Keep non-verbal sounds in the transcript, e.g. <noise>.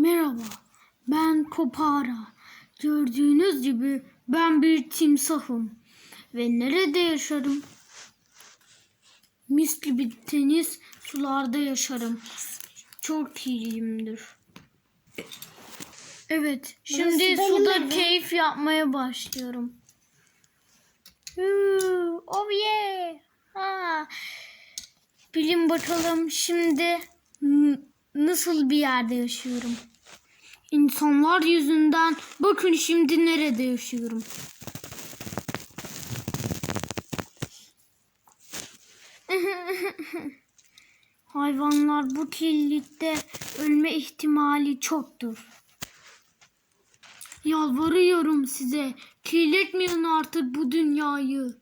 Merhaba, ben Kopara. Gördüğünüz gibi ben bir timsahım. Ve nerede yaşarım? Mis gibi deniz sularda yaşarım. Çok iyiyimdir. Evet, şimdi benim suda evim. keyif yapmaya başlıyorum. Huu, Oh yeah. Ha. Bilin bakalım şimdi n- nasıl bir yerde yaşıyorum. İnsanlar yüzünden bakın şimdi nerede yaşıyorum. <laughs> Hayvanlar bu kirlilikte ölme ihtimali çoktur. Yalvarıyorum size kirletmeyin artık bu dünyayı.